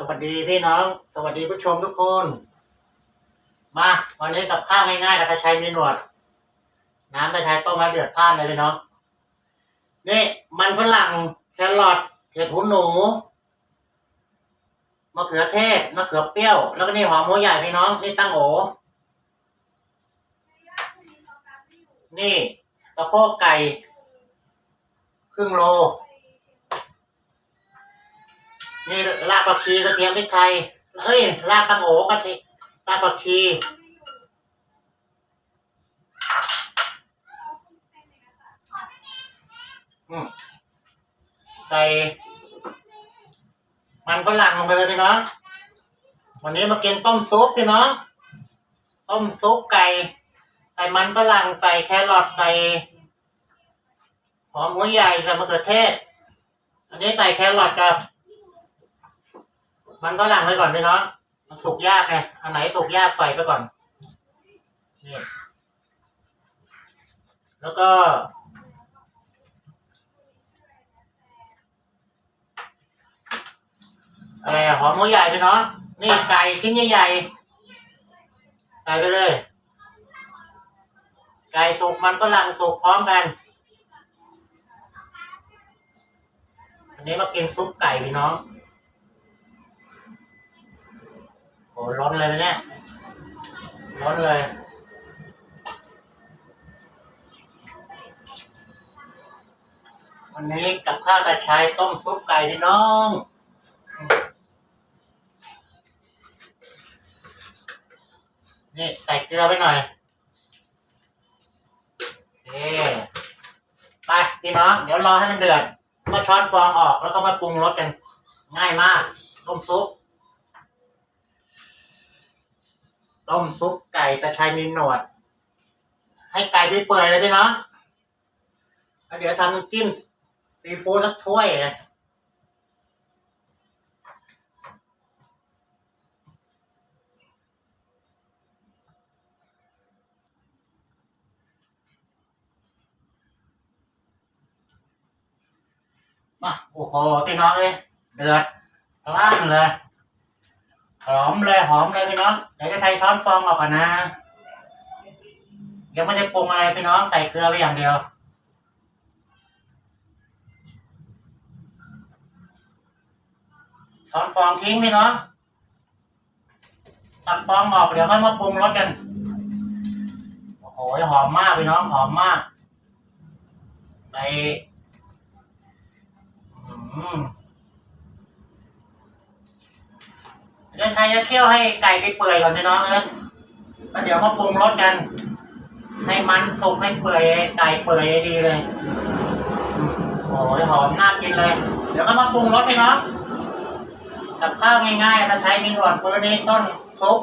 สวัสดีพี่น้อง สวัสดีผู้ชมทุกคน มาวันนี้กับข้าวง่ายๆกับตาชัยมีหนวด น้ำตาชัยต้มมาเดือดพล่านเลยพี่น้อง นี่มันฝรั่งแครอทเห็ดหูหนูมะเขือเทศมะเขือเปรี้ยว แล้วก็นี่หอมหัวใหญ่พี่น้อง นี่ตั้งโอนี่ตะโพกไก่ ครึ่งโล นี่รากผักชีกระเทียมพริกไทยเฮ้ยรากตังโอกระเทียมรากผักชีอืมใส่มันฝรั่งลงไปเลยพี่น้องวันนี้มากินต้มซุปพี่น้องต้มซุปไก่ ใส่มันฝรั่งใส่แครอทใส่หอมหัวใหญ่ใส่มะเขือเทศ อันนี้ใส่แครอทกับ มันฝรั่งไว้ก่อนพี่น้องมันสุกยากไงอันไหนสุกยากใส่ไปก่อนนี่แล้วก็ อะไรอะหอมหัวใหญ่พี่น้องนี่ไก่ชิ้นใหญ่ๆใส่ไปเลย ไก่สุกมันฝรั่งสุกพร้อมกันอันนี้มากินซุปไก่พี่น้อง ร้อนเลยไหมเนี่ยร้อนเลยวันนี้กับข้าวตาชายต้มซุปไก่พี่น้องนี่ใส่เกลือไปหน่อยเอ๊ไปพี่น้อง เดี๋ยวรอให้มันเดือดมาช้อนฟองออกแล้วก็มาปรุงรสกัน ง่ายมาก ต้มซุป ต้มซุปไก่ตะชัยมีหนวด ให้ไก่ไปเปื่อยเลยพี่เน้องแล้วเดี๋ยวทำน้ำจิ้มซีฟู้ดสักถ้วยเลยมาโอ้โหพี่น้องเอ้ยเดือดร่างเลย หอมเลยหอมเลยพี่น้องเดี๋ยวจะใช้ช้อนฟองออกก่อนนะ ยังไม่ได้ปรุงอะไรพี่น้องใส่เกลือไปอย่างเดียวช้อนฟองทิ้งพี่น้องตัดฟองออกเดี๋ยวค่อยมาปรุงรสกันโอ้โหหอมมากพี่น้องหอมมาก ใส่ อืม เดี๋ยวใครจะเคี่ยวให้ไก่ไปเปื่อยก่อนพี่น้องเอ้ยแล้วเดี๋ยวมาปรุงรสกัน ให้มันสุกให้เปื่อยไก่เปื่อยดีเลยโอ้ยหอมน่ากินเลย เดี๋ยวก็มาปรุงรสพี่น้องกับข้าวง่ายๆจะใช้มีหนวดปืนนี้ต้นซุป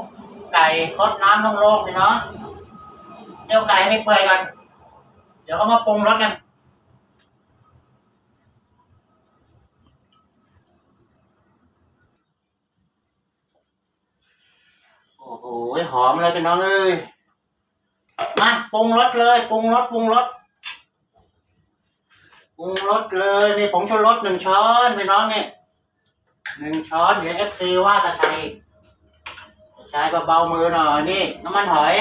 ไก่ซดน้ำโล่งๆพี่น้องเคี่ยวไก่ให้เปื่อยกัน เดี๋ยวก็มาปรุงรสกัน เลยพี่น้องเอ้ยมาปรุงรสเลยปรุงรสปรุงรสปรุงรสเลยนี่ผงชูรสหนึ่งช้อนพี่น้องนี่หนึ่งช้อนเดี๋ยวเอฟซีว่าตะชัยตะชัยเบาๆมือหน่อยนี่ น้ำมันหอย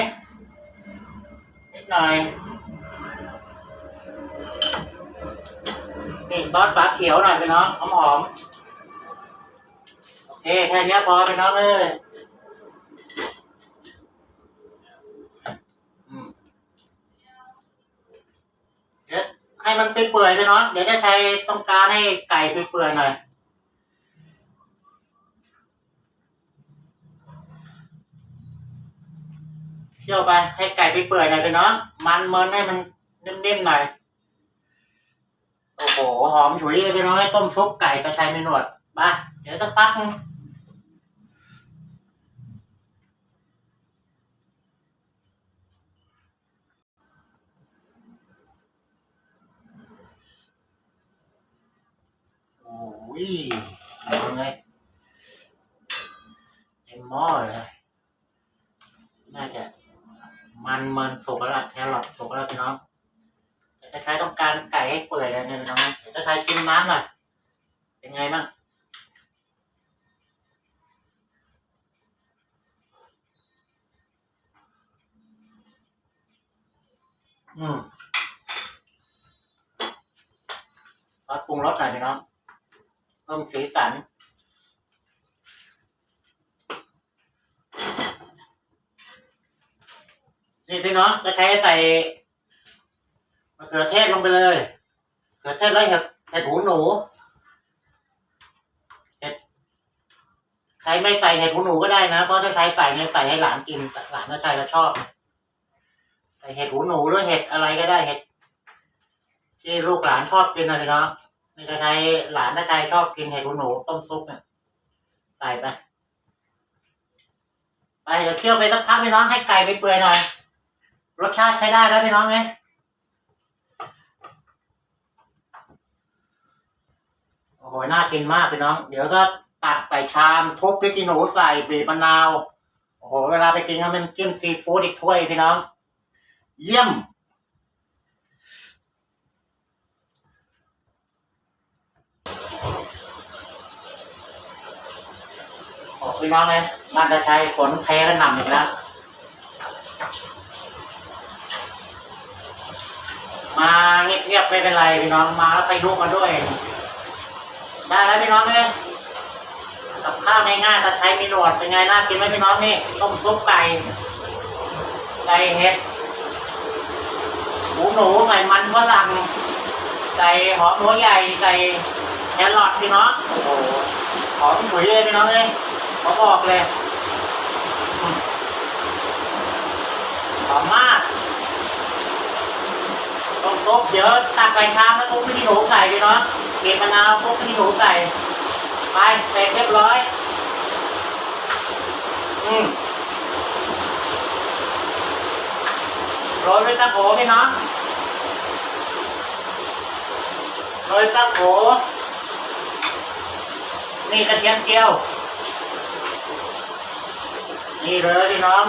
นิดหน่อยนี่ซอสฝาเขียวหน่อยพี่น้องหอมหอมโอเคแค่นี้พอพี่น้องเอ้ย อืมเดี๋ยว ให้มันไปเปื่อยไปเนาะเดี๋ยวจะใช้ต้องการให้ไก่ไปเปื่อยหน่อยเคี่ยวไปให้ไก่ไปเปื่อยหน่อยไปเนาะมันเมินให้มันนิ่มๆหน่อยโอ้โหหอมฉุยเลยไปเนาะให้ต้มซุปไก่ตะชัยไม่หนวดไปเดี๋ยวสักพัก โอ้ยเอาไงเอ็มมอเลยน่าจะมันมันสุกแล้วแครอทสุกแล้วพี่น้องจะใช้ต้องการไก่ให้เปื่อยนะเนี่พี่น้องจะใช้กินน้ำหน่อยเป็นไงบ้างอืมรสปรุงรสหน่อยพี่น้อง เพิ่มสีสัน นี่พี่น้องจะใช้ใส่มะเขือเทศลงไปเลยมะเขือเทศแล้วเห็ดเห็ดหูหนูเห็ดใครไม่ใส่เห็ดหูหนูก็ได้นะเพราะถ้าใครใส่เนี่ยใส่ให้หลานกินหลานก็ใครก็ชอบใส่เห็ดหูหนูหรือเห็ดอะไรก็ได้เห็ดที่ลูกหลานชอบกินนะพี่น้อง นี่ถ้าใครหลานถ้าใครชอบกินเห็ดหูหนูต้มซุปเนี่ยใส่ไปไปเดี๋ยวเคี่ยวไปสักพักพี่น้องให้ไก่ไปเปื่อยหน่อย รสชาติใช้ได้แล้วพี่น้องไหมโอ้โหน่ากินมากพี่น้อง เดี๋ยวก็ตักใส่ชามทุบพริกขี้หนูใส่บีบมะนาว โอ้โห เวลาไปกินก็เป็นจิ้มซีฟู้ดอีกถ้วยพี่น้อง เยี่ยม โอ้พี่น้องเลยบ้านตะชัยฝนแพ้กันหนำอีกแล้วมาเงียบๆไม่เป็นไรพี่น้องมาแล้วไปลุกมาด้วย ได้แล้วพี่น้องเนี่ยกับข้าวง่ายๆตะไคร้มีหนวดเป็นไงน่ากินไหมพี่น้องนี่ต้มซุปไก่ไก่เห็ดหมูหนูใส่มันฝรั่งใส่หอมหัวใหญ่ใส่ แครอทพี่น้องโอ้โหหอมฉุยเลยพี่น้องเลยขอบอกเลยอืมหอมมากต้มซุปเดี๋ยวตักใส่ชามแล้วทุบพี่หนูใส่พี่เนาะเก็บมะนาวทุบพี่หนูใส่ไปเสร็จเรียบร้อย อืมโรยด้วยตะโขพี่เนาะโรยตะโข นี่กระเทียมเจียว นี่เลยพี่น้อง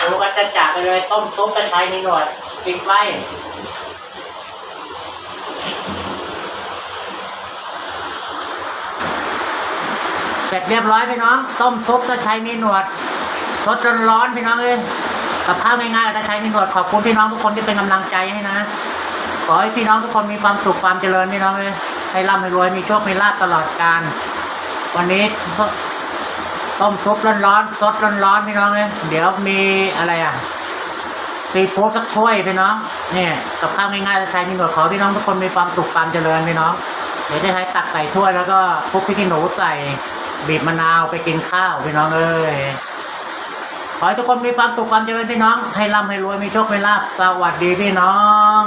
ดูกันจะจัดไปเลยต้มซุปกระชายมีหนวดติดไฟเสร็จเรียบร้อยพี่น้อง ต้มซุปตะไคร้มีหนวด สดร้อนๆพี่น้องเอ้ยกับข้าวง่ายๆกับตะไคร้มีหนวดขอบคุณพี่น้องทุกคนที่เป็นกำลังใจให้นะ ขอให้พี่น้องทุกคนมีความสุขความเจริญพี่น้องเอ้ยให้ร่ำให้รวยมีโชคมีลาภตลอดกาล วันนี้ต้มซุปร้อนๆสดร้อนๆพี่น้องเอ้ยเดี๋ยวมีอะไรอะซีฟู้ดสักถ้วยพี่น้องเนี่ยกับข้าวง่ายๆตะไคร้มีหนวดขอพี่น้องทุกคนมีความสุขความเจริญพี่น้องเดี๋ยวจะให้ตักใส่ถ้วยแล้วก็คลุกพริกขี้หนูใส่บีบมะนาวไปกินข้าวพี่น้องเอ้ยขอให้ทุกคนมีความสุขความเจริญพี่น้อง ให้ร่ำให้รวยมีโชคมีลาภสวัสดีพี่น้อง